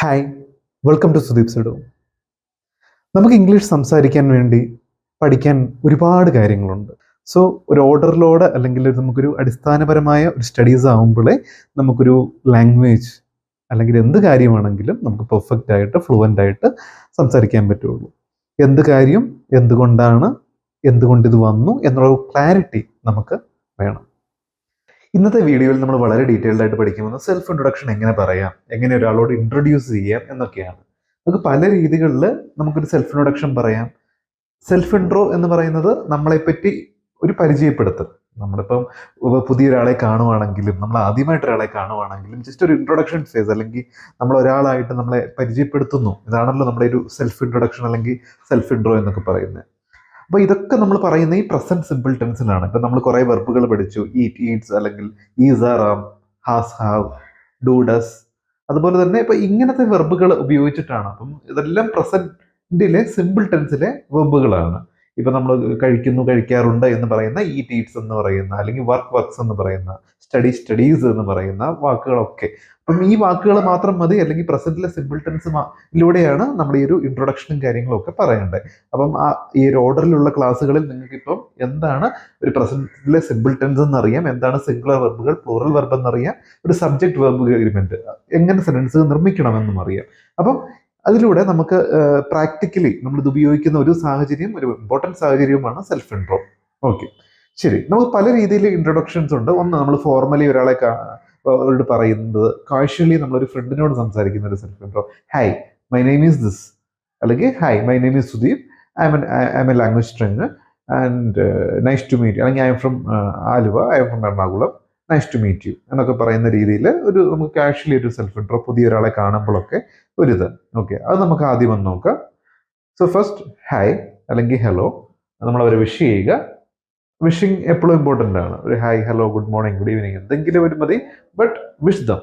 Hi welcome to Sudeep സഡു നമുക്ക് English സംസാരിക്കാൻ വേണ്ടി പഠിക്കാൻ ഒരുപാട് കാര്യങ്ങളുണ്ട്. സോ ഒരു ഓർഡറിലോട് അല്ലെങ്കിൽ നമുക്കൊരു അടിസ്ഥാനപരമായ ഒരു സ്റ്റഡീസ് ആകുമ്പോഴേ നമുക്കൊരു ലാംഗ്വേജ് അല്ലെങ്കിൽ എന്ത് കാര്യമാണെങ്കിലും നമുക്ക് പെർഫെക്റ്റ് ആയിട്ട് ഫ്ലുവന്റ് ആയിട്ട് സംസാരിക്കാൻ പറ്റുള്ളൂ. എന്ത് കാര്യം എന്തുകൊണ്ടാണ് എന്തുകൊണ്ട് ഇത് വന്നു എന്നുള്ള ക്ലാരിറ്റി നമുക്ക് വേണം. ഇന്നത്തെ വീഡിയോയിൽ നമ്മൾ വളരെ ഡീറ്റെയിൽഡ് ആയിട്ട് പഠിക്കുന്നത് സെൽഫ് ഇൻട്രൊഡക്ഷൻ എങ്ങനെ പറയാം എങ്ങനെ ഒരാളോട് ഇൻട്രൊഡ്യൂസ് ചെയ്യാം എന്നൊക്കെയാണ്. നമുക്ക് പല രീതികളിൽ നമുക്കൊരു സെൽഫ് ഇൻട്രൊഡക്ഷൻ പറയാം. സെൽഫ് ഇൻട്രോ എന്ന് പറയുന്നത് നമ്മളെപ്പറ്റി ഒരു പരിചയപ്പെടുത്തൽ. നമ്മളിപ്പം പുതിയ പുതിയൊരാളെ കാണുവാണെങ്കിലും നമ്മൾ ആദ്യമായിട്ട് ഒരാളെ കാണുവാണെങ്കിലും ജസ്റ്റ് ഒരു ഇൻട്രൊഡക്ഷൻ ഫേസ് അല്ലെങ്കിൽ നമ്മൾ ഒരാളായിട്ട് നമ്മളെ പരിചയപ്പെടുത്തുന്നു. ഇതാണല്ലോ നമ്മുടെ ഒരു സെൽഫ് ഇൻട്രൊഡക്ഷൻ അല്ലെങ്കിൽ സെൽഫ് ഇൻട്രോ എന്നൊക്കെ പറയുന്നത്. അപ്പോൾ ഇതൊക്കെ നമ്മൾ പറയുന്ന ഈ പ്രസന്റ് സിമ്പിൾ ടെൻസിലാണ് ഇപ്പം നമ്മൾ കുറേ വെർബുകൾ പഠിച്ചു. ഈറ്റ് ഈറ്റ്സ് അല്ലെങ്കിൽ is are am has have do does അതുപോലെ തന്നെ ഇപ്പം ഇങ്ങനത്തെ വെർബുകൾ ഉപയോഗിച്ചിട്ടാണ്. അപ്പം ഇതെല്ലാം പ്രസന്റിലെ സിമ്പിൾ ടെൻസിലെ വെർബുകളാണ് ഇപ്പം നമ്മൾ കഴിക്കുന്നു കഴിക്കാറുണ്ട് എന്ന് പറയുന്ന ഈ ഈറ്റ്സ് എന്ന് പറയുന്ന അല്ലെങ്കിൽ വർക്ക് വർക്ക്സ് എന്ന് പറയുന്ന സ്റ്റഡി സ്റ്റഡീസ് എന്ന് പറയുന്ന വാക്കുകളൊക്കെ. അപ്പം ഈ വാക്കുകൾ മാത്രം മതി അല്ലെങ്കിൽ പ്രസന്റിലെ സിമ്പിൾ ടെൻസ് ഇതിലൂടെയാണ് നമ്മൾ ഈ ഒരു ഇൻട്രൊഡക്ഷനും കാര്യങ്ങളും ഒക്കെ പറയേണ്ടത്. അപ്പം ആ ഈ ഒരു ഓർഡറിലുള്ള ക്ലാസ്സുകളിൽ നിങ്ങൾക്കിപ്പം എന്താണ് ഒരു പ്രസന്റിലെ സിമ്പിൾ ടെൻസ് എന്നറിയാം എന്താണ് സിംഗുലർ വെർബുകൾ പ്ലൂറൽ വെർബ് എന്നറിയാം ഒരു സബ്ജക്ട് വെർബ് എഗ്രിമെന്റ് എങ്ങനെ സെന്റൻസ് നിർമ്മിക്കണമെന്നും അറിയാം. അപ്പം അതിലൂടെ നമുക്ക് പ്രാക്ടിക്കലി നമ്മളിത് ഉപയോഗിക്കുന്ന ഒരു സാഹചര്യം ഒരു ഇമ്പോർട്ടന്റ് സാഹചര്യവുമാണ് സെൽഫ് ഇൻട്രോ ഓക്കെ ശരി നമുക്ക് പല രീതിയിൽ ഇൻട്രൊഡക്ഷൻസ് ഉണ്ട്. ഒന്ന് നമ്മൾ ഫോർമലി ഒരാളെ അവരോട് പറയുന്നത്. കാഷ്വലി നമ്മളൊരു ഫ്രണ്ടിനോട് സംസാരിക്കുന്ന ഒരു self intro hi my name is this അല്ലെങ്കിൽ hi my name is Sudeep. I'm I'm a language trainer and nice to meet അല്ലെങ്കിൽ I'm from Aluva. I'm from Ernakulam. Nice to meet you എന്നൊക്കെ പറയുന്ന രീതിയിൽ ഒരു നമുക്ക് casually ഒരു self intro പുതിയ ഒരാളെ കാണുമ്പോഴൊക്കെ ഒരു ഇത് ഓക്കെ അത് നമുക്ക് ആദ്യം ഒന്ന് നോക്കാം. സോ ഫസ്റ്റ് ഹായ് അല്ലെങ്കിൽ ഹലോ നമ്മൾ അവരെ വിഷ് ചെയ്യുക. വിഷിങ് എപ്പോഴും ഇമ്പോർട്ടന്റ് ആണ്. ഒരു hi hello good morning good evening എന്തെങ്കിലും ഒരു മതി ബട്ട് വിഷ് ദം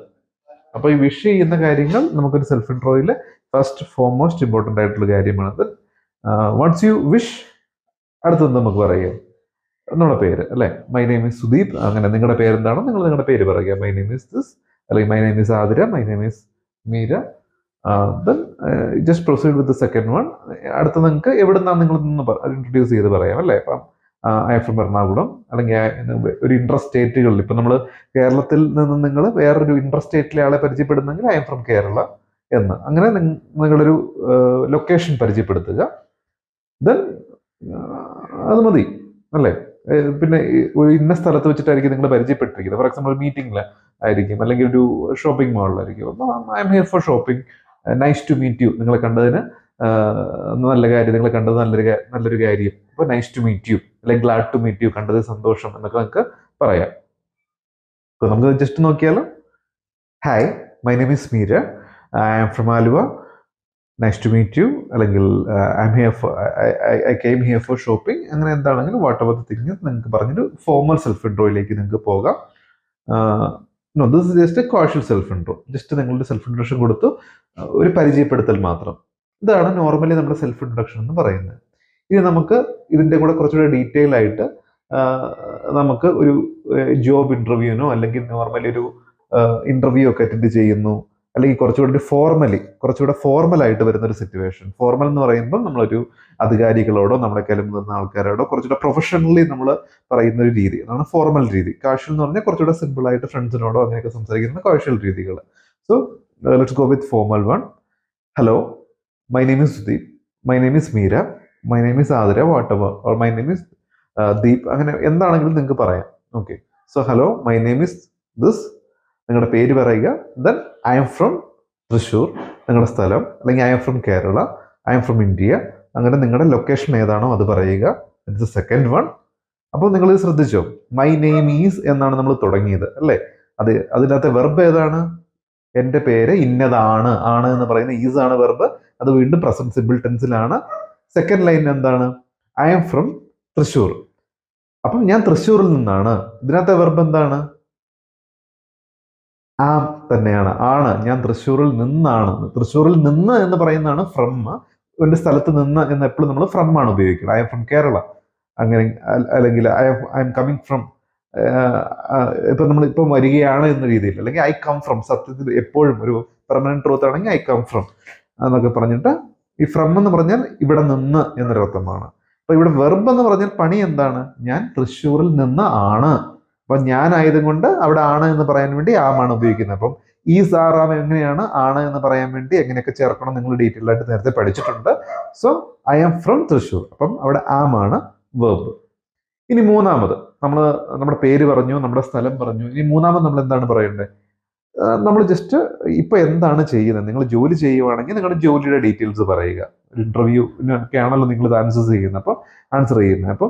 അപ്പോൾ ഈ വിഷ് ചെയ്യുന്ന കാര്യങ്ങൾ നമുക്കൊരു സെൽഫ് ഇൻട്രോയിൽ ഫസ്റ്റ് ഫോർമോസ്റ്റ് ഇമ്പോർട്ടന്റ് ആയിട്ടുള്ള കാര്യമാണ്. വൺസ് യു വിഷ് അടുത്തത് നമുക്ക് പറയാം. നമ്മുടെ പേര് അല്ലേ? മൈ നെയിം ഈസ് സുദീപ് അങ്ങനെ നിങ്ങളുടെ പേരെന്താണോ നിങ്ങൾ നിങ്ങളുടെ പേര് പറയുക. മൈ നെയിം ഈസ് ദിസ് അല്ലെങ്കിൽ my name is Athira my name is Meera. Then just proceed with second one അടുത്ത നിങ്ങൾക്ക് എവിടെ നിന്നാണ് നിങ്ങൾ ഇൻട്രൊഡ്യൂസ് ചെയ്ത് പറയാം അല്ലേ? അപ്പം ഫ്രം എറണാകുളം അല്ലെങ്കിൽ ഒരു ഇന്റർ സ്റ്റേറ്റുകളിൽ ഇപ്പം നമ്മൾ കേരളത്തിൽ നിന്ന് നിങ്ങൾ വേറൊരു ഇന്റർ സ്റ്റേറ്റിലെ ആളെ പരിചയപ്പെടുന്നെങ്കിൽ ഐ എം ഫ്രം കേരള എന്ന്. അങ്ങനെ നിങ്ങ- നിങ്ങളൊരു ലൊക്കേഷൻ പരിചയപ്പെടുത്തുക. ദെൻ അത് മതി അല്ലേ? പിന്നെ ഇന്ന സ്ഥലത്ത് വെച്ചിട്ടായിരിക്കും നിങ്ങൾ പരിചയപ്പെട്ടിരിക്കുന്നത്. ഫോർ എക്സാമ്പിൾ മീറ്റിംഗിൽ ആയിരിക്കും അല്ലെങ്കിൽ ഒരു shopping മാളിലായിരിക്കും I'm here for shopping nice to meet you നിങ്ങളെ കണ്ടതിന് നല്ല കാര്യം നിങ്ങൾ കണ്ടത് നല്ലൊരു നല്ലൊരു കാര്യം അപ്പോൾ നൈസ് ടു മീറ്റ് യു അല്ലെങ്കിൽ ഗ്ലാഡ് ടു മീറ്റ് യു കണ്ടത് സന്തോഷം എന്നൊക്കെ നമുക്ക് പറയാം. അപ്പോൾ നമുക്ക് ജസ്റ്റ് നോക്കിയാൽ hi my name is Meera I am from Aluva nice to meet you അല്ലെങ്കിൽ I'm here for I came here for shopping അങ്ങനെ എന്താണെങ്കിലും വാട്ട് എവർ തിരിഞ്ഞ് നിങ്ങൾക്ക് പറഞ്ഞൊരു ഫോമൽ സെൽഫ് ഇൻട്രോയിലേക്ക് നിങ്ങൾക്ക് പോകാം. No this just casual self intro just നിങ്ങളുടെ സെൽഫ് ഇൻട്രോഷൻ കൊടുത്തു ഒരു പരിചയപ്പെടുത്തൽ മാത്രം. ഇതാണ് നോർമലി നമ്മൾ സെൽഫ് ഇൻട്രൊഡക്ഷൻ എന്ന് പറയുന്നത്. ഇനി നമുക്ക് ഇതിന്റെ കൂടെ കുറച്ചുകൂടെ ഡീറ്റെയിൽ ആയിട്ട് നമുക്ക് ഒരു ജോബ് ഇന്റർവ്യൂവിനോ അല്ലെങ്കിൽ നോർമലി ഒരു ഇന്റർവ്യൂ ഒക്കെ അറ്റൻഡ് ചെയ്യുന്നു. അല്ലെങ്കിൽ കുറച്ചുകൂടി ഫോർമലി കുറച്ചുകൂടെ ഫോർമലായിട്ട് വരുന്ന ഒരു സിറ്റുവേഷൻ ഫോർമൽ എന്ന് പറയുമ്പോൾ നമ്മളൊരു അധികാരികളോടോ നമ്മളെക്കാളും മുതിർന്ന ആൾക്കാരോടോ കുറച്ചുകൂടെ പ്രൊഫഷണലി നമ്മൾ പറയുന്ന ഒരു രീതി. അതാണ് ഫോർമൽ രീതി. കാഷ്വൽ എന്ന് പറഞ്ഞാൽ കുറച്ചുകൂടെ സിമ്പിളായിട്ട് ഫ്രണ്ട്സിനോടോ അങ്ങനെയൊക്കെ സംസാരിക്കുന്ന കാഷ്വൽ രീതികൾ so let's go with formal one hello my name is Sudeep my name is Meera my name is Athira whatever or my name is Deep അങ്ങനെ എന്താണെങ്കിലും നിങ്ങൾക്ക് പറയാം. Okay so hello my name is this നിങ്ങളുടെ പേര് പറയുക. Then I'm from Thrissur. നിങ്ങളുടെ സ്ഥലം. അല്ലെങ്കിൽ I'm from Kerala I'm from India അങ്ങനെ നിങ്ങളുടെ ലൊക്കേഷൻ ഏതാണോ അത് പറയുക. ഇറ്റ്സ് സെക്കൻഡ് വൺ അപ്പോൾ നിങ്ങൾ ഇത് ശ്രദ്ധിച്ചോ? മൈ നെയിം ഈസ് എന്നാണ് നമ്മൾ തുടങ്ങിയത്. അല്ലേ? അത് അതിനകത്തെ വെർബ് ഏതാണ്? എന്റെ പേര് ഇന്നതാണ്. ആണ് എന്ന് പറയുന്ന ഈസ് ആണ് വെർബ് അത് വീണ്ടും പ്രസന്റ് സിമ്പിൾ ടെൻസിലാണ് സെക്കൻഡ് ലൈൻ എന്താണ്? I'm from Thrissur. അപ്പം ഞാൻ തൃശ്ശൂരിൽ നിന്നാണ്. ഇതിനകത്തെ വെർബ് എന്താണ്? ആം തന്നെയാണ്. ആണ്. ഞാൻ തൃശ്ശൂരിൽ നിന്നാണ്. തൃശ്ശൂരിൽ നിന്ന് എന്ന് പറയുന്നതാണ് ഫ്രം ഒരു സ്ഥലത്ത് നിന്ന് എന്ന് എപ്പോഴും നമ്മൾ ഫ്രം ആണ് ഉപയോഗിക്കുന്നത്. ഐ എം ഫ്രം കേരള അങ്ങനെ അല്ലെങ്കിൽ I I'm coming from ഇപ്പൊ നമ്മൾ ഇപ്പം വരികയാണ് എന്ന രീതിയിൽ. അല്ലെങ്കിൽ ഐ കം ഫ്രം സത്യത്തിൽ എപ്പോഴും ഒരു പെർമനന്റ് ട്രൂത്ത് ആണെങ്കിൽ ഐ കം ഫ്രം എന്നൊക്കെ പറഞ്ഞിട്ട് ഈ ഫ്രം എന്ന് പറഞ്ഞാൽ ഇവിടെ നിന്ന് എന്നൊരർത്ഥമാണ്. അപ്പൊ ഇവിടെ വെർബ് എന്ന് പറഞ്ഞാൽ പണി എന്താണ്? ഞാൻ തൃശ്ശൂരിൽ നിന്ന് ആണ്. അപ്പൊ ഞാനായത് കൊണ്ട് അവിടെ ആണ് എന്ന് പറയാൻ വേണ്ടി ആമാണ് ഉപയോഗിക്കുന്നത്. അപ്പം ഈ സാറാം എങ്ങനെയാണ് ആണ് എന്ന് പറയാൻ വേണ്ടി എങ്ങനെയൊക്കെ ചേർക്കണം നിങ്ങൾ ഡീറ്റെയിൽ ആയിട്ട് നേരത്തെ പഠിച്ചിട്ടുണ്ട്. So I am from Thrissur. അപ്പം അവിടെ ആമാണ് വെർബ് ഇനി മൂന്നാമത്. നമ്മൾ നമ്മുടെ പേര് പറഞ്ഞു നമ്മുടെ സ്ഥലം പറഞ്ഞു. ഇനി മൂന്നാമത് നമ്മൾ എന്താണ് പറയേണ്ടത്? നമ്മൾ ജസ്റ്റ് ഇപ്പോൾ എന്താണ് ചെയ്യുന്നത്? നിങ്ങൾ ജോലി ചെയ്യുവാണെങ്കിൽ നിങ്ങളുടെ ജോലിയുടെ ഡീറ്റെയിൽസ് പറയുക. ഒരു ഇന്റർവ്യൂവിനൊക്കെ ആണല്ലോ നിങ്ങൾ ഇത് ആൻസർ ചെയ്യുന്നത്. അപ്പോൾ ആൻസർ ചെയ്യുന്നത്. അപ്പോൾ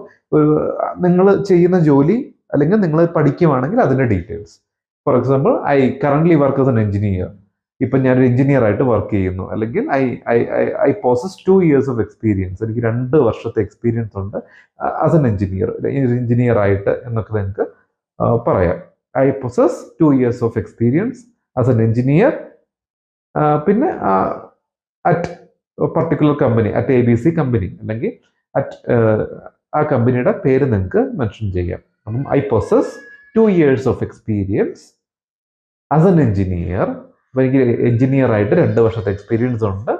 നിങ്ങൾ ചെയ്യുന്ന ജോലി അല്ലെങ്കിൽ നിങ്ങൾ പഠിക്കുവാണെങ്കിൽ അതിന്റെ details for example I currently work as an engineer ഇപ്പം ഞാനൊരു എഞ്ചിനീയർ ആയിട്ട് വർക്ക് ചെയ്യുന്നു. അല്ലെങ്കിൽ I I I possess two years of experience എനിക്ക് രണ്ട് വർഷത്തെ എക്സ്പീരിയൻസ് ഉണ്ട് ആസ് എൻ എഞ്ചിനീയർ എഞ്ചിനീയർ ആയിട്ട് എന്നൊക്കെ നിങ്ങൾക്ക് പറയാം. I possess two years of experience as an engineer പിന്നെ at particular company at A B C company അല്ലെങ്കിൽ അറ്റ് ആ കമ്പനിയുടെ പേര് നിങ്ങൾക്ക് മെൻഷൻ ചെയ്യാം. അപ്പം I possess two years of experience as an engineer എനിക്ക് എഞ്ചിനീയർ ആയിട്ട് രണ്ട് വർഷത്തെ എക്സ്പീരിയൻസ് ഉണ്ട്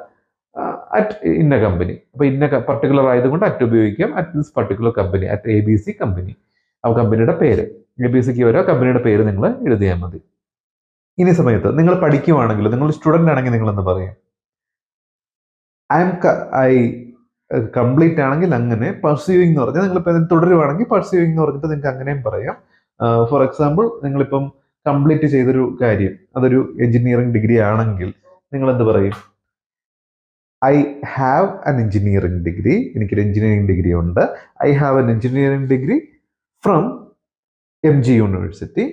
അറ്റ് ഇന്ന കമ്പനി അപ്പോൾ ഇന്ന പർട്ടിക്കുലർ ആയതുകൊണ്ട് അറ്റ് ഉപയോഗിക്കാം at this particular company at A B C company ആ കമ്പനിയുടെ പേര്. എ ബി സിക്ക് ഓരോ കമ്പനിയുടെ പേര് നിങ്ങൾ എഴുതിയാൽ മതി. ഇനി സമയത്ത് നിങ്ങൾ പഠിക്കുവാണെങ്കിൽ നിങ്ങൾ സ്റ്റുഡന്റ് ആണെങ്കിൽ നിങ്ങൾ എന്ന് പറയും? ഐ എം ഐ കംപ്ലീറ്റ് ആണെങ്കിൽ അങ്ങനെ പർസ്യൂയിങ് എന്ന് പറഞ്ഞാൽ നിങ്ങളിപ്പോൾ തുടരുവാണെങ്കിൽ പർസ്യൂയിങ് എന്ന് പറഞ്ഞിട്ട് നിങ്ങൾക്ക് അങ്ങനെയും പറയാം. ഫോർ എക്സാമ്പിൾ നിങ്ങളിപ്പം കംപ്ലീറ്റ് ചെയ്തൊരു കാര്യം അതൊരു എഞ്ചിനീയറിംഗ് ഡിഗ്രി ആണെങ്കിൽ നിങ്ങൾ എന്ത് പറയും? I have an engineering degree എനിക്കൊരു എഞ്ചിനീയറിംഗ് ഡിഗ്രി ഉണ്ട്. I have an engineering degree from M G university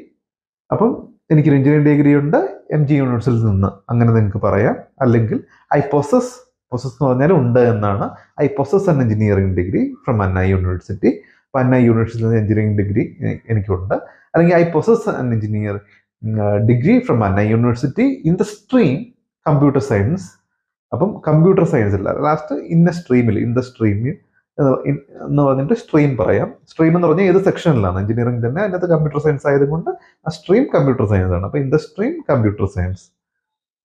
അപ്പം എനിക്കൊരു എഞ്ചിനീയറിംഗ് ഡിഗ്രി ഉണ്ട് എം ജി യൂണിവേഴ്സിറ്റിയിൽ നിന്ന്. അങ്ങനെ നിങ്ങൾക്ക് പറയാം. അല്ലെങ്കിൽ ഐ പൊസസ് പൊസസ് എന്ന് പറഞ്ഞാൽ ഉണ്ട് എന്നാണ്. I possess an engineering degree from Anna university അപ്പം അന്ന യൂണിവേഴ്സിറ്റിയിൽ നിന്ന് എഞ്ചിനീയറിംഗ് ഡിഗ്രി എനിക്കുണ്ട്. അല്ലെങ്കിൽ I possess an engineer degree from Anna university in the stream computer science അപ്പം കമ്പ്യൂട്ടർ സയൻസ് ഇല്ല ലാസ്റ്റ് ഇന്ന സ്ട്രീമിൽ ഇൻ ദ സ്ട്രീമിൽ എന്ന് പറഞ്ഞിട്ട് സ്ട്രീം പറയാം. സ്ട്രീം എന്ന് പറഞ്ഞാൽ ഏത് സെക്ഷനിലാണ് എഞ്ചിനീയറിംഗ് തന്നെ അതിനകത്ത് കമ്പ്യൂട്ടർ സയൻസ് ആയതുകൊണ്ട് ആ സ്ട്രീം കമ്പ്യൂട്ടർ സയൻസ് ആണ്. അപ്പോൾ in the stream computer science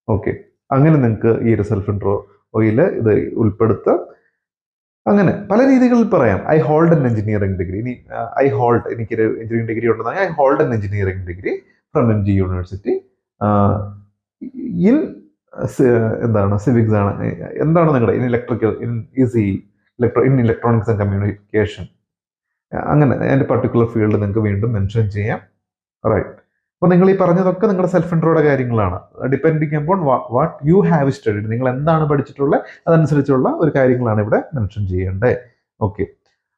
okay അങ്ങനെ നിങ്ങൾക്ക് ഈ ഒരു സെൽഫ് ഇൻട്രോയിൽ ഇത് ഉൾപ്പെടുത്താം. അങ്ങനെ പല രീതികളിൽ പറയാം. I hold an engineering degree ഇനി ഐ ഹോൾഡ് എനിക്കൊരു engineering degree ഉണ്ടെന്നാൽ I hold an engineering degree from M G university in എന്താണ് സിവിക്സ് ആണ്. എന്താണ് നിങ്ങളുടെ in electrical in EC electro in electronics and communication അങ്ങനെ അതിന്റെ പർട്ടിക്കുലർ ഫീൽഡ് നിങ്ങൾക്ക് വീണ്ടും മെൻഷൻ ചെയ്യാം. റൈറ്റ് അപ്പോൾ നിങ്ങൾ ഈ പറഞ്ഞതൊക്കെ നിങ്ങളുടെ സെൽഫ് ഇൻട്രോയുടെ കാര്യങ്ങളാണ് ഡിപ്പെൻഡിങ് അപ്പോൾ വാട്ട് യു ഹാവ് സ്റ്റഡിഡ് നിങ്ങൾ എന്താണ് പഠിച്ചിട്ടുള്ളത് അതനുസരിച്ചുള്ള ഒരു കാര്യങ്ങളാണ് ഇവിടെ മെൻഷൻ ചെയ്യേണ്ടത്. ഓക്കെ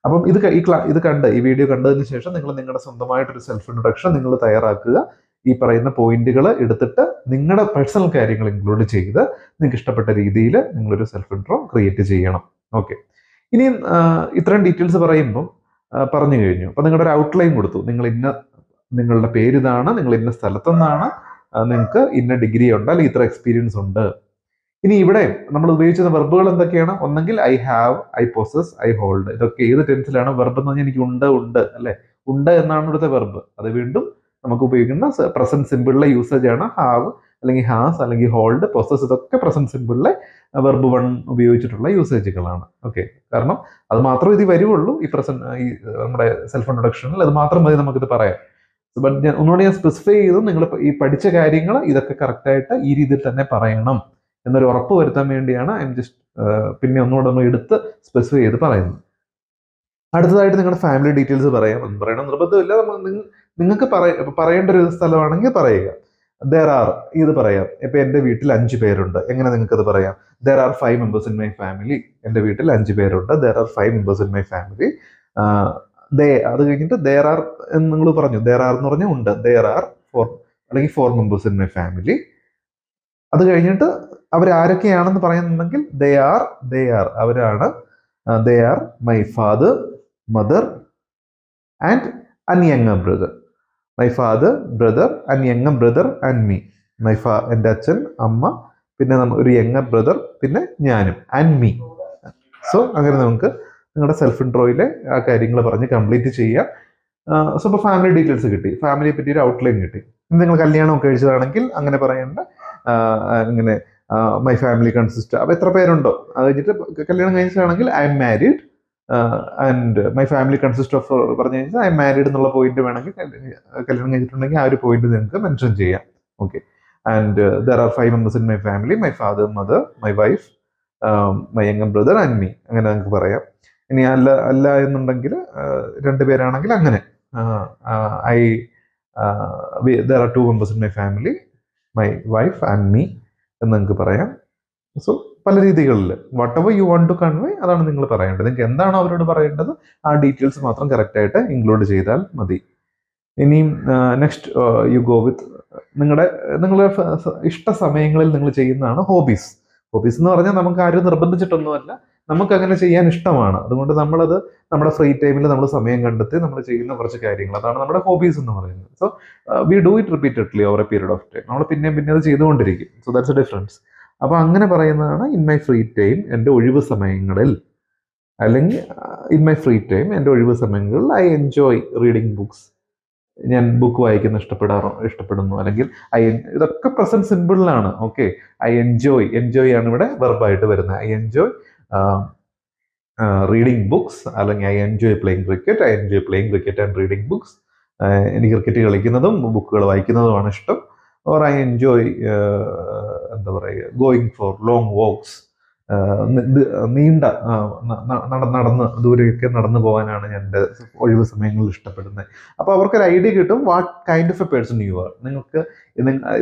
അപ്പം ഇത് ഈ ക്ലാ ഇത് കണ്ട് ഈ വീഡിയോ കണ്ടതിന് ശേഷം നിങ്ങൾ നിങ്ങളുടെ സ്വന്തമായിട്ടൊരു സെൽഫ് ഇൻട്രൊഡക്ഷൻ നിങ്ങൾ തയ്യാറാക്കുക. ഈ പറയുന്ന പോയിന്റുകൾ എടുത്തിട്ട് നിങ്ങളുടെ പേഴ്സണൽ കാര്യങ്ങൾ ഇൻക്ലൂഡ് ചെയ്ത് നിങ്ങൾക്ക് ഇഷ്ടപ്പെട്ട രീതിയിൽ നിങ്ങളൊരു സെൽഫ് ഇൻട്രോ ക്രിയേറ്റ് ചെയ്യണം. ഓക്കെ ഇനി ഇത്രയും ഡീറ്റെയിൽസ് പറയുമ്പം പറഞ്ഞു കഴിഞ്ഞു. അപ്പം നിങ്ങളുടെ ഒരു ഔട്ട്ലൈൻ കൊടുത്തു. നിങ്ങൾ ഇന്ന നിങ്ങളുടെ പേര് ഇതാണ് നിങ്ങൾ ഇന്ന സ്ഥലത്തുനിന്നാണ് നിങ്ങൾക്ക് ഇന്ന ഡിഗ്രി ഉണ്ട് അല്ലെങ്കിൽ ഇത്ര എക്സ്പീരിയൻസ് ഉണ്ട്. ഇനി ഇവിടെ നമ്മൾ ഉപയോഗിച്ചിരുന്ന വെർബുകൾ എന്തൊക്കെയാണ്? ഒന്നെങ്കിൽ I have I possess I hold ഇതൊക്കെ ഏത് ടെൻസിലാണ് വെർബ് എന്ന് പറഞ്ഞാൽ എനിക്ക് ഉണ്ട് ഉണ്ട് അല്ലേ? ഉണ്ട് എന്നാണ് ഇവിടുത്തെ വെർബ് അത് വീണ്ടും നമുക്ക് ഉപയോഗിക്കുന്ന പ്രസന്റ് സിമ്പിളിലെ യൂസേജ് ആണ് ഹാവ് അല്ലെങ്കിൽ ഹാസ് അല്ലെങ്കിൽ ഹോൾഡ് പ്രോസസ് ഇതൊക്കെ പ്രസന്റ് സിമ്പിളിലെ വെർബ് വൺ ഉപയോഗിച്ചിട്ടുള്ള യൂസേജുകളാണ് ഓക്കെ കാരണം അത് മാത്രമേ ഇത് വരുവുള്ളൂ ഈ പ്രസന്റ് ഈ നമ്മുടെ സെൽഫ് ഇൻട്രൊഡക്ഷനിൽ അത് മാത്രം മതി നമുക്കിത് പറയാം ബട്ട് ഞാൻ ഒന്നുകൂടി ഞാൻ സ്പെസിഫൈ ചെയ്തു നിങ്ങൾ ഈ പഠിച്ച കാര്യങ്ങൾ ഇതൊക്കെ കറക്റ്റായിട്ട് ഈ രീതിയിൽ തന്നെ പറയണം എന്നൊരു ഉറപ്പ് വരുത്താൻ വേണ്ടിയാണ് ഐ എം ജസ്റ്റ് പിന്നെ ഒന്നുകൂടെ നമ്മൾ എടുത്ത് സ്പെസിഫൈ ചെയ്ത് പറയുന്നത്. അടുത്തതായിട്ട് നിങ്ങളുടെ ഫാമിലി ഡീറ്റെയിൽസ് പറയാം. പറയണം നിർബന്ധമില്ല. നിങ്ങൾക്ക് പറയ പറയേണ്ട ഒരു സ്ഥലമാണെങ്കിൽ പറയുക. ദർ ആർ ഇത് പറയാം. ഇപ്പൊ എന്റെ വീട്ടിൽ അഞ്ച് പേരുണ്ട്. എങ്ങനെ നിങ്ങൾക്ക് അത് പറയാം? There are five members in my family എന്റെ വീട്ടിൽ അഞ്ച് പേരുണ്ട്. There are five members in my family they അത് കഴിഞ്ഞിട്ട് ദർ ആർ എന്ന് നിങ്ങൾ പറഞ്ഞു. ദർ ആർ എന്ന് പറഞ്ഞാൽ ഉണ്ട്. ദർ ആർ ഫോർ അല്ലെങ്കിൽ four members in my family അത് കഴിഞ്ഞിട്ട് അവർ ആരൊക്കെയാണെന്ന് പറയുന്നുണ്ടെങ്കിൽ ദേ ആർ ദേ ആർ അവരാണ് they are my father mother and an younger brother my father brother and younger brother and me my fa എന്റെ അച്ഛൻ അമ്മ പിന്നെ നമ്മ ഒരു യങ്ങർ ബ്രദർ പിന്നെ ഞാനും ആൻഡ് മീ സോ അങ്ങനെ നമുക്ക് നിങ്ങളുടെ സെൽഫ് ഇൻട്രോയിലെ ആ കാര്യങ്ങൾ പറഞ്ഞ് കംപ്ലീറ്റ് ചെയ്യുക സോ ഇപ്പോൾ ഫാമിലി ഡീറ്റെയിൽസ് കിട്ടി. ഫാമിലിയെ പറ്റി ഒരു ഔട്ട്ലൈൻ കിട്ടി. നിങ്ങൾ കല്യാണമൊക്കെ കഴിച്ചതാണെങ്കിൽ അങ്ങനെ പറയേണ്ട. ഇങ്ങനെ മൈ ഫാമിലി കൺസിസ്റ്റ് അപ്പോൾ എത്ര പേരുണ്ടോ? അത് കഴിഞ്ഞിട്ട് കല്യാണം കഴിച്ചതാണെങ്കിൽ I am married and my family consist of പറഞ്ഞു കഴിഞ്ഞാൽ ഐ മാരീഡ് എന്നുള്ള പോയിന്റ് വേണമെങ്കിൽ കല്യാണം കഴിഞ്ഞിട്ടുണ്ടെങ്കിൽ ആ ഒരു പോയിന്റ് നിങ്ങൾക്ക് മെൻഷൻ ചെയ്യാം. Okay and there are five members in my family my father mother my wife my young brother and me അങ്ങനെ നിങ്ങൾക്ക് പറയാം. ഇനി അല്ല അല്ല എന്നുണ്ടെങ്കിൽ രണ്ട് പേരാണെങ്കിൽ അങ്ങനെ. I there are two members in my family my wife and me എന്ന് നിങ്ങൾക്ക് പറയാം. സോ പല രീതികളിൽ whatever you want to convey അതാണ് നിങ്ങൾ പറയേണ്ടത്. നിങ്ങൾക്ക് എന്താണ് അവരോട് പറയേണ്ടത് ആ ഡീറ്റെയിൽസ് മാത്രം കറക്റ്റായിട്ട് ഇൻക്ലൂഡ് ചെയ്താൽ മതി. ഇനിയും നെക്സ്റ്റ് യു ഗോ വിത്ത് നിങ്ങളുടെ നിങ്ങളുടെ ഇഷ്ട സമയങ്ങളിൽ നിങ്ങൾ ചെയ്യുന്നതാണ് ഹോബീസ് ഹോബീസ് എന്ന് പറഞ്ഞാൽ നമുക്ക് ആരും നിർബന്ധിച്ചിട്ടൊന്നുമല്ല. നമുക്ക് അങ്ങനെ ചെയ്യാൻ ഇഷ്ടമാണ്. അതുകൊണ്ട് നമ്മളത് നമ്മുടെ ഫ്രീ ടൈമിൽ നമ്മൾ സമയം കണ്ടെത്തി നമ്മൾ ചെയ്യുന്ന കുറച്ച് കാര്യങ്ങൾ. അതാണ് നമ്മുടെ ഹോബീസ് എന്ന് പറയുന്നത്. So we do it repeatedly over a period of time നമ്മൾ പിന്നെയും പിന്നെ അത് ചെയ്തുകൊണ്ടിരിക്കും. സോ ദാറ്റ്സ് എ ഡിഫറൻസ് അപ്പോൾ അങ്ങനെ പറയുന്നതാണ് ഇൻ മൈ ഫ്രീ ടൈം എന്റെ ഒഴിവ് സമയങ്ങളിൽ. അല്ലെങ്കിൽ ഇൻ മൈ ഫ്രീ ടൈം എന്റെ ഒഴിവ് സമയങ്ങളിൽ ഐ എൻജോയ് റീഡിങ് ബുക്സ് ഞാൻ ബുക്ക് വായിക്കുന്ന ഇഷ്ടപ്പെടാറോ ഇഷ്ടപ്പെടുന്നു. അല്ലെങ്കിൽ ഐ ഇതൊക്കെ പ്രസന്റ് സിമ്പിളിലാണ് ഓക്കെ ഐ എൻജോയ് എൻജോയ് ആണ് ഇവിടെ വെർബായിട്ട് വരുന്നത്. ഐ എൻജോയ് റീഡിങ് ബുക്സ് അല്ലെങ്കിൽ I enjoy playing cricket I enjoy playing cricket and reading books എനിക്ക് ക്രിക്കറ്റ് കളിക്കുന്നതും ബുക്കുകൾ വായിക്കുന്നതുമാണ് ഇഷ്ടം. ഓർ ഐ എൻജോയ് എന്താ പറയുക ഗോയിങ് ഫോർ ലോങ് വോക്സ് നീണ്ട നടന്ന് ദൂരെയൊക്കെ നടന്നു പോകാനാണ് ഞാൻ എന്റെ ഒഴിവ് സമയങ്ങളിൽ ഇഷ്ടപ്പെടുന്നത്. അപ്പോൾ അവർക്കൊരു ഐഡിയ കിട്ടും what kind of a person you are? നിങ്ങൾക്ക്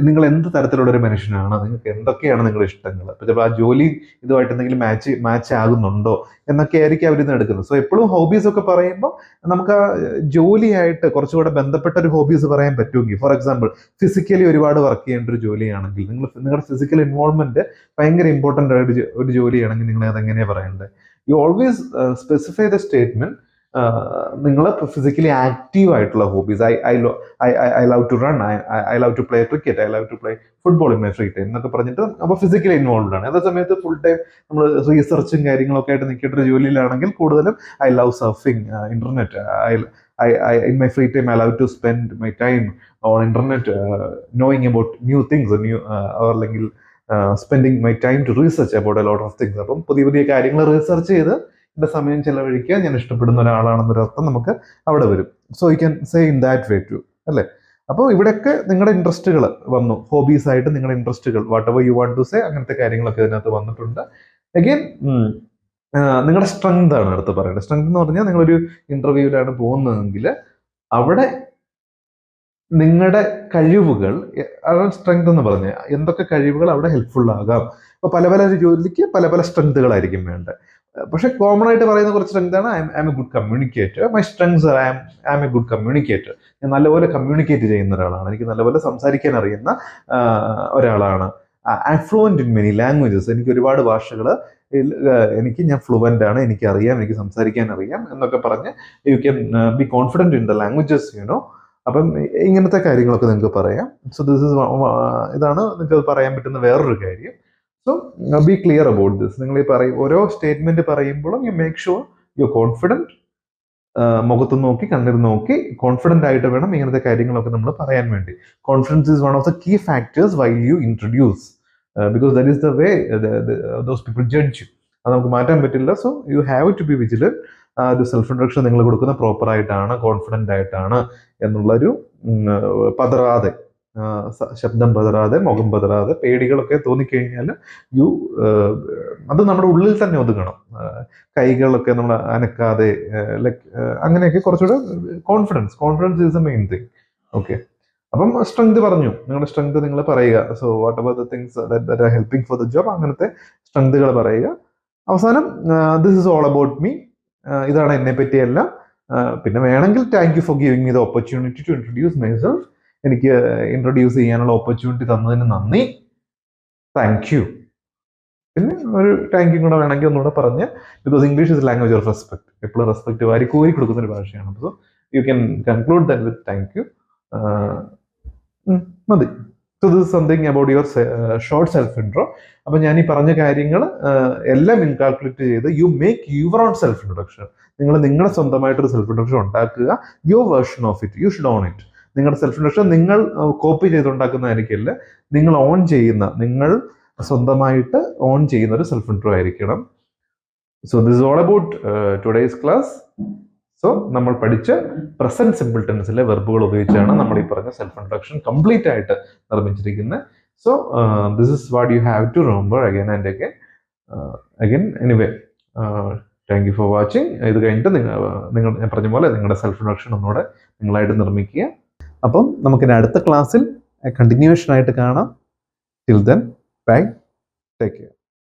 നിങ്ങൾ എന്ത് തരത്തിലുള്ള ഒരു മനുഷ്യനാണ് നിങ്ങൾക്ക് എന്തൊക്കെയാണ് നിങ്ങളുടെ ഇഷ്ടങ്ങൾ? അപ്പോൾ ചിലപ്പോൾ ആ ജോലി ഇതുമായിട്ട് എന്തെങ്കിലും മാച്ച് മാച്ച് ആകുന്നുണ്ടോ എന്നൊക്കെ ആയിരിക്കും അവരിന്ന് എടുക്കുന്നത്. സോ എപ്പോഴും ഹോബീസ് ഒക്കെ പറയുമ്പോൾ നമുക്ക് ആ ജോലിയായിട്ട് കുറച്ചുകൂടെ ബന്ധപ്പെട്ട ഒരു ഹോബീസ് പറയാൻ പറ്റുമെങ്കിൽ ഫോർ എക്സാമ്പിൾ ഫിസിക്കലി ഒരുപാട് വർക്ക് ചെയ്യേണ്ട ഒരു ജോലിയാണെങ്കിൽ നിങ്ങൾ നിങ്ങളുടെ ഫിസിക്കൽ ഇൻവോൾവ്മെന്റ് ഭയങ്കര ഇമ്പോർട്ടന്റ് ആയിട്ട് ഒരു ജോലിയാണെങ്കിൽ നിങ്ങൾ അതെങ്ങനെയാണ് പറയേണ്ടത്? You always specify the statement നിങ്ങൾ ഫിസിക്കലി ആക്റ്റീവ് ആയിട്ടുള്ള hobbies I I I I love to run I I love to play cricket I love to play football in my free time എന്നൊക്കെ പറഞ്ഞിട്ട് അപ്പോൾ ഫിസിക്കലി ഇൻവോൾവ് ആണ്. അതേ സമയത്ത് full time നമ്മൾ റീസർച്ചും കാര്യങ്ങളൊക്കെ ആയിട്ട് നിൽക്കേണ്ട ഒരു ജോലിയിലാണെങ്കിൽ കൂടുതലും I love surfing internet I I I in my free time I love to spend my time on internet knowing about new things new അല്ലെങ്കിൽ spending my time to research about a lot of things അപ്പം പുതിയ പുതിയ കാര്യങ്ങൾ research ചെയ്ത് എന്റെ സമയം ചെലവഴിക്കുക. ഞാൻ ഇഷ്ടപ്പെടുന്ന ഒരാളാണെന്നൊരു അർത്ഥം നമുക്ക് അവിടെ വരും. So you can say in that way to അല്ലേ? അപ്പോൾ ഇവിടെയൊക്കെ നിങ്ങളുടെ ഇൻട്രസ്റ്റുകൾ വന്നു. ഹോബീസ് ആയിട്ട് നിങ്ങളുടെ ഇൻട്രസ്റ്റുകൾ whatever you want to say അങ്ങനത്തെ കാര്യങ്ങളൊക്കെ ഇതിനകത്ത് വന്നിട്ടുണ്ട്. അഗെയിൻ നിങ്ങളുടെ സ്ട്രെങ്ത് ആണ് അടുത്ത് പറയുന്നത് സ്ട്രെങ്ത് എന്ന് പറഞ്ഞാൽ നിങ്ങളൊരു ഇന്റർവ്യൂവിലാണ് പോകുന്നതെങ്കിൽ അവിടെ നിങ്ങളുടെ കഴിവുകൾ സ്ട്രെങ്ത് എന്ന് പറഞ്ഞ. എന്തൊക്കെ കഴിവുകൾ അവിടെ ഹെൽപ്ഫുൾ ആകാം? പല പല ജോലിക്ക് പല പല സ്ട്രെങ്തുകളായിരിക്കും വേണ്ടത്. പക്ഷെ കോമൺ ആയിട്ട് പറയുന്ന കുറച്ച് സ്ട്രെങ്ത് ആണ് I am a good communicator my strengths I am I am a good communicator ഞാൻ നല്ലപോലെ കമ്മ്യൂണിക്കേറ്റ് ചെയ്യുന്ന ഒരാളാണ്. എനിക്ക് നല്ലപോലെ സംസാരിക്കാൻ അറിയുന്ന ഒരാളാണ്. ഫ്ലുവന്റ് ഇൻ മെനി ലാംഗ്വേജസ് എനിക്ക് ഒരുപാട് ഭാഷകൾ എനിക്ക് ഞാൻ ഫ്ലുവന്റ് ആണ്. എനിക്ക് അറിയാം എനിക്ക് സംസാരിക്കാൻ അറിയാം. എന്നൊക്കെ പറഞ്ഞ് you can be confident in the languages you know അപ്പം ഇങ്ങനത്തെ കാര്യങ്ങളൊക്കെ നിങ്ങൾക്ക് പറയാം. സോ ദിസ് ഇസ് ഇതാണ് നിങ്ങൾക്ക് പറയാൻ പറ്റുന്ന വേറൊരു കാര്യം. So be clear about this നിങ്ങൾ ഈ പറയും ഓരോ സ്റ്റേറ്റ്മെന്റ് പറയുമ്പോഴും you make sure you confident മുഖത്ത് നോക്കി കണ്ണിൽ നോക്കി കോൺഫിഡന്റ് ആയിട്ട് വേണം ഇങ്ങനത്തെ കാര്യങ്ങളൊക്കെ നമ്മൾ പറയാൻ വേണ്ടി. Confidence is one of the key factors why you introduce because that is the way those people judge അത് നമുക്ക് മാറ്റാൻ പറ്റില്ല. So you have to be vigilant ഒരു സെൽഫ് ഇൻട്രൊഡക്ഷൻ നിങ്ങൾ കൊടുക്കുന്ന പ്രോപ്പർ ആയിട്ടാണ് കോൺഫിഡന്റ് ആയിട്ടാണ് എന്നുള്ളൊരു പതറാതെ ശബ്ദം പതറാതെ മുഖം പതറാതെ പേടികളൊക്കെ തോന്നിക്കഴിഞ്ഞാൽ യു അത് നമ്മുടെ ഉള്ളിൽ തന്നെ ഒതുങ്ങണം. കൈകളൊക്കെ നമ്മൾ അനക്കാതെ ലൈക്ക് അങ്ങനെയൊക്കെ കുറച്ചുകൂടെ confidence confidence is a main thing okay അപ്പം സ്ട്രെങ്ത് പറഞ്ഞു. നിങ്ങളുടെ സ്ട്രെങ്ത് നിങ്ങൾ പറയുക. So whatever the things that are helping for the job അങ്ങനത്തെ സ്ട്രെങ്തുകൾ പറയുക. അവസാനം this is all about me ഇതാണ് എന്നെ പറ്റിയെല്ലാം. പിന്നെ വേണമെങ്കിൽ thank you for giving me the opportunity to introduce myself എനിക്ക് ഇൻട്രൊഡ്യൂസ് ചെയ്യാനുള്ള ഓപ്പർച്യൂണിറ്റി തന്നതിന് നന്ദി. താങ്ക് യു പിന്നെ ഒരു താങ്ക് യു കൂടെ വേണമെങ്കിൽ ഒന്നുകൂടെ പറഞ്ഞ് because English is language of respect എപ്പോഴും റെസ്പെക്ട് വാരി കോരി കൊടുക്കുന്ന ഒരു ഭാഷയാണ് so you can conclude that with thank you മതി. So this something about your short self intro അപ്പൊ ഞാൻ ഈ പറഞ്ഞ കാര്യങ്ങൾ എല്ലാം ഇൻകാൽക്കുലേറ്റ് ചെയ്ത് you make your own self introduction നിങ്ങൾ നിങ്ങളുടെ സ്വന്തമായിട്ടൊരു സെൽഫ് ഇൻട്രൊഡക്ഷൻ ഉണ്ടാക്കുക. Your version of it you should own it നിങ്ങളുടെ സെൽഫ് ഇൻട്രൊഡക്ഷൻ നിങ്ങൾ കോപ്പി ചെയ്തുണ്ടാക്കുന്നതായിരിക്കില്ല നിങ്ങൾ ഓൺ ചെയ്യുന്ന നിങ്ങൾ സ്വന്തമായിട്ട് ഓൺ ചെയ്യുന്ന ഒരു സെൽഫ് ഇൻട്രോ ആയിരിക്കണം. So this all about today's class so നമ്മൾ പഠിച്ച പ്രസന്റ് സിമ്പിൾ ടെൻസിലെ വെർബുകൾ ഉപയോഗിച്ചാണ് നമ്മൾ ഈ പറഞ്ഞ സെൽഫ് ഇൻട്രൊഡക്ഷൻ കംപ്ലീറ്റ് ആയിട്ട് നിർമ്മിച്ചിരിക്കുന്നത് so this is what you have to remember again and again again anyway thank you for watching ഇത് കഴിഞ്ഞിട്ട് നിങ്ങൾ നിങ്ങൾ ഞാൻ പറഞ്ഞ പോലെ നിങ്ങളുടെ സെൽഫ് ഇൻട്രൊഡക്ഷൻ ഒന്നുകൂടെ നിങ്ങളായിട്ട് നിർമ്മിക്കുക. അപ്പം നമുക്കിനി അടുത്ത ക്ലാസ്സിൽ കണ്ടിന്യൂഷൻ ആയിട്ട് കാണാം. Till then bye take care